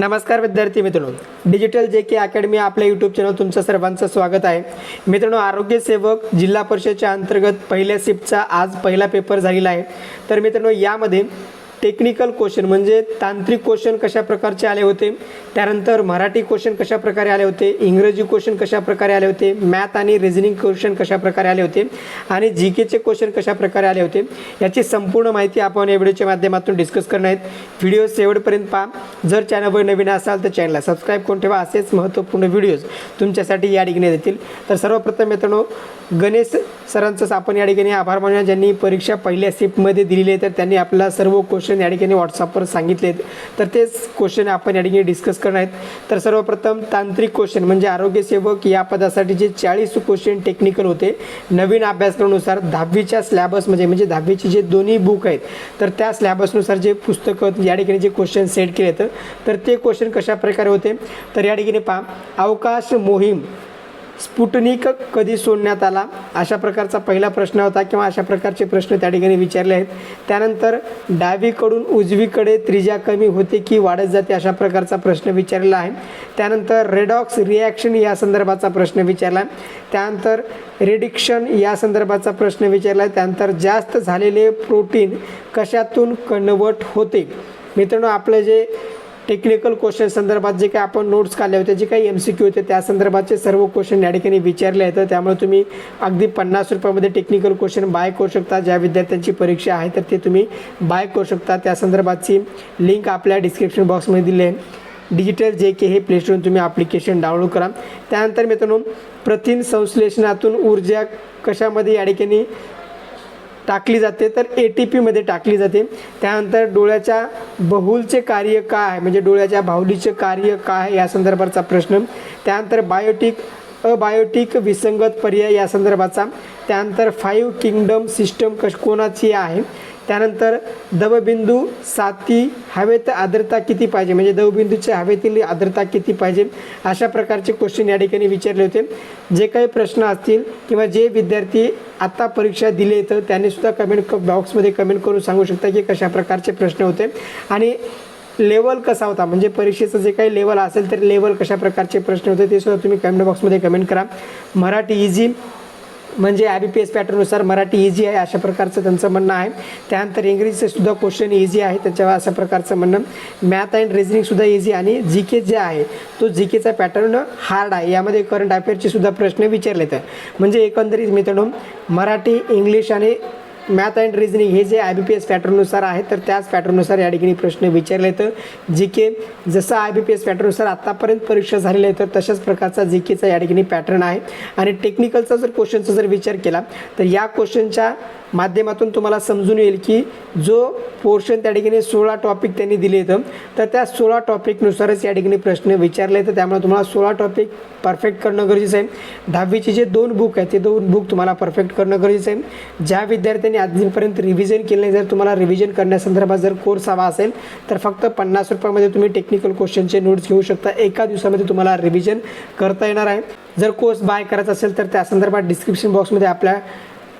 नमस्कार विद्यार्थी मित्रांनो. डिजिटल जे के अकॅडमी आपल्या यूट्यूब चॅनल तुमचं सर्वांचं स्वागत आहे. मित्रांनो आरोग्य सेवक जिल्हा परिषदच्या अंतर्गत पहिल्या शिफ्टचा आज पहिला पेपर झालेला आहे. तर मित्रांनो यामध्ये टेक्निकल क्वेश्चन म्हणजे तांत्रिक क्वेश्चन कशा प्रकारचे आले होते त्यानंतर मराठी क्वेश्चन कशा प्रकारे आले होते इंग्रजी क्वेश्चन कशा प्रकारे आले होते मॅथ आणि रिझनिंग क्वेश्चन कशा प्रकारे आले होते आणि जी केचे क्वेश्चन कशा प्रकारे आले होते याची संपूर्ण माहिती आपण या व्हिडिओच्या माध्यमातून डिस्कस करणार आहेत. व्हिडिओ शेवटपर्यंत पहा. जर चॅनलवर नवीन असाल तर चॅनलला सबस्क्राईब करून ठेवा. असेच महत्त्वपूर्ण व्हिडिओज तुमच्यासाठी या ठिकाणी देतील तर सर्वप्रथम मित्रांनो गणेश सरांचं आपण या ठिकाणी आभार मानूया ज्यांनी परीक्षा पहिल्या शिफ्टमध्ये दिलेली आहे तर त्यांनी आपला सर्व क्वेश्चन या ठिकाणी व्हॉट्सअपवर सांगितलेत. तर तेच क्वेश्चन आपण या ठिकाणी डिस्कस करणार आहेत. तर सर्वप्रथम तांत्रिक क्वेश्चन म्हणजे आरोग्यसेवक या पदासाठी जे चाळीस क्वेश्चन टेक्निकल होते नवीन अभ्यासक्रमानुसार दहावीच्या स्लॅबसमध्ये म्हणजे दहावीचे जे दोन्ही बुक आहेत तर त्या स्लॅबसनुसार जे पुस्तकं या ठिकाणी जे क्वेश्चन सेट केले तर तर ते क्वेश्चन कशा प्रकारे होते? तर या ठिकाणी पहा. अवकाश मोहीम स्पुटनिक कधी सोडण्यात आला? अशा प्रकारचा पहिला प्रश्न होता किंवा अशा प्रकारचे प्रश्न त्या ठिकाणी विचारले आहेत. त्यानंतर डावीकडून उजवीकडे त्रिज्या कमी होते की वाढत जाते अशा प्रकारचा प्रश्न विचारलेला आहे. त्यानंतर रेडॉक्स रिॲक्शन या संदर्भाचा प्रश्न विचारला आहे. त्यानंतर रिडिक्शन या संदर्भाचा प्रश्न विचारला आहे. त्यानंतर जास्त झालेले प्रोटीन कशातून कन्वर्ट होते? मित्रांनो आपलं जे टेक्निकल क्वेश्चन संदर्भात जे काही आपण नोट्स काढले होते जे काही एम सी क्यू होते त्या संदर्भाचे सर्व क्वेश्चन या ठिकाणी विचारले आहेत. त्यामुळे तुम्ही अगदी पन्नास रुपयामध्ये टेक्निकल क्वेश्चन बाय करू शकता. ज्या विद्यार्थ्यांची परीक्षा आहे तर ते तुम्ही बाय करू शकता. त्या संदर्भातची लिंक आपल्या डिस्क्रिप्शन बॉक्समध्ये दिली आहे. डिजिटल जे के हे प्लेस्टोरून तुम्ही ॲप्लिकेशन डाउनलोड करा. त्यानंतर मित्रांनो प्रथिन संश्लेषणातून ऊर्जा कशामध्ये या ठिकाणी टाकली जाते तर ए टी पीमध्ये टाकली जाते. त्यानंतर डोळ्याच्या बहुलचे कार्य काय आहे? म्हणजे डोळ्याच्या बाहुलीचे कार्य काय आहे या संदर्भाचा प्रश्न. त्यानंतर बायोटिक अबायोटिक विसंगत पर्याय या संदर्भाचा. त्यानंतर फाईव्ह किंगडम सिस्टम कश कोणाची आहे? त्यानंतर दवबिंदू साती हवेत आर्द्रता किती पाहिजे? म्हणजे दवबिंदूच्या हवेतील आर्द्रता किती पाहिजे? अशा प्रकारचे क्वेश्चन या ठिकाणी विचारले होते. जे काही प्रश्न असतील किंवा जे विद्यार्थी आत्ता परीक्षा दिले तर त्यांनीसुद्धा कमेंट कमेंट बॉक्समध्ये कमेंट करून सांगू शकता की कशा प्रकारचे प्रश्न होते. आणि लेवल कसा होता? म्हणजे परीक्षेचं जे काही लेवल असेल तर लेवल कशा प्रकारचे प्रश्न होते ते सुद्धा तुम्ही कमेंट बॉक्समध्ये कमेंट करा. मराठी इझी म्हणजे आय बी पी एस पॅटर्ननुसार मराठी इझी आहे अशा प्रकारचं त्यांचं म्हणणं आहे. त्यानंतर इंग्रजीचे सुद्धा क्वेश्चन इझी आहे त्याच्यावर अशा प्रकारचं म्हणणं. मॅथ अँड रिझनिंग इझी आणि जी के जे आहे तो जी केचा पॅटर्न हार्ड आहे. यामध्ये करंट अफेअरचे सुद्धा प्रश्न विचारले तर. म्हणजे एकंदरीत मित्रांनो मराठी इंग्लिश आणि मॅथ अँड रिझनिंग हे जे आय बी पी एस पॅटर्ननुसार आहे तर त्याच पॅटर्ननुसार या ठिकाणी प्रश्न विचारले तर जी के जसं आय बी पी एस पॅटर्ननुसार आत्तापर्यंत परीक्षा झालेली आहे तर तशाच प्रकारचा जी केचा या ठिकाणी पॅटर्न आहे. आणि टेक्निकलचा जर क्वेश्चनचा जर विचार केला तर या क्वेश्चनच्या माध्यमातून तुम्हाला समजून येईल की जो पोर्शन त्या ठिकाणी सोळा टॉपिक त्यांनी दिले होतं तर त्या सोळा टॉपिकनुसारच या ठिकाणी प्रश्न विचारले तर त्यामुळे तुम्हाला सोळा टॉपिक परफेक्ट करणं गरजेचं आहे. दहावीचे जे दोन बुक आहेत ते दोन बुक तुम्हाला परफेक्ट करणं गरजेचं आहे. ज्या विद्यार्थ्यांनी आजपर्यंत रिव्हिजन केलं नाही जर तुम्हाला रिव्हिजन करण्यासंदर्भात जर कोर्स हवा असेल तर फक्त पन्नास रुपयामध्ये तुम्ही टेक्निकल क्वेश्चनचे नोट्स घेऊ शकता. एका दिवसामध्ये तुम्हाला रिव्हिजन करता येणार आहे. जर कोर्स बाय करायचा असेल तर त्या संदर्भात डिस्क्रिप्शन बॉक्समध्ये आपल्या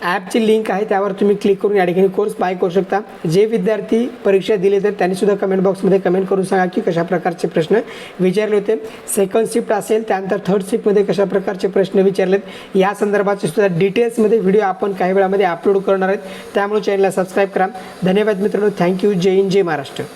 ॲपची लिंक आहे त्यावर तुम्ही क्लिक करून या ठिकाणी कोर्स बाय करू शकता. जे विद्यार्थी परीक्षा दिले तर त्यांनी सुद्धा कमेंट बॉक्समध्ये कमेंट करून सांगा की कशा प्रकारचे प्रश्न विचारले होते. सेकंड शिफ्ट असेल त्यानंतर थर्ड शिफ्टमध्ये कशा प्रकारचे प्रश्न विचारलेत या संदर्भाचे सुद्धा डिटेल्समध्ये व्हिडिओ आपण काही वेळामध्ये अपलोड करणार आहेत. त्यामुळे चॅनलला सबस्क्राईब करा. धन्यवाद मित्रांनो. थँक्यू जय हिंद जय महाराष्ट्र.